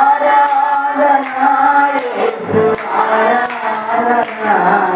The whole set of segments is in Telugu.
ఆరాధన మార్పులేని ఆరాధన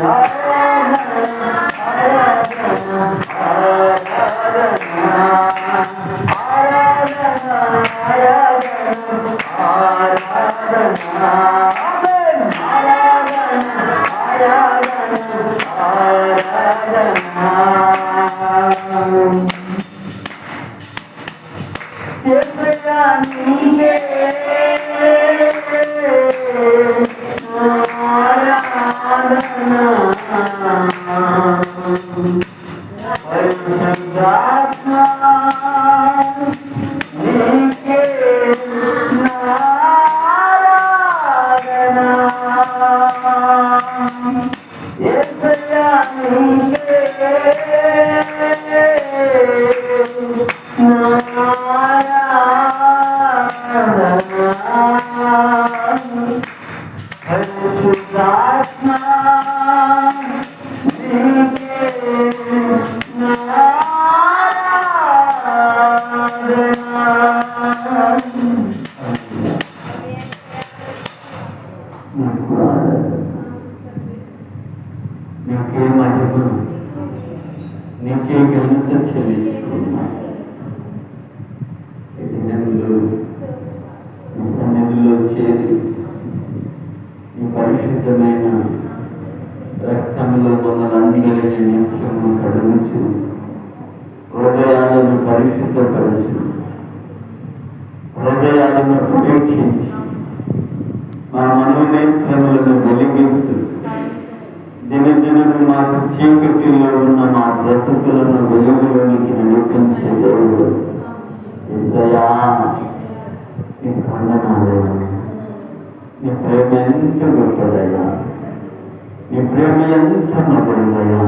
Yeah. oh దేవుడు ఈ సన్నిధిలో చేరి ఈ పరిశుద్ధమైన రక్తంలో మమ్మల్ని నిత్యము కడుగుచు. హృదయాలను పరిశుద్ధపరచు. హృదయాలను పరీక్షించి. మా మనోనేత్రములను వెలిగిస్తూ. దినదినము మాకు చీకటిలో ఉన్న మా బ్రతుకులను వెలుగులోనికి నడిపించే నీ ప్రేమ ఎంత గొప్పదయ్యా నీ ప్రేమ ఎంత మధురమయ్యా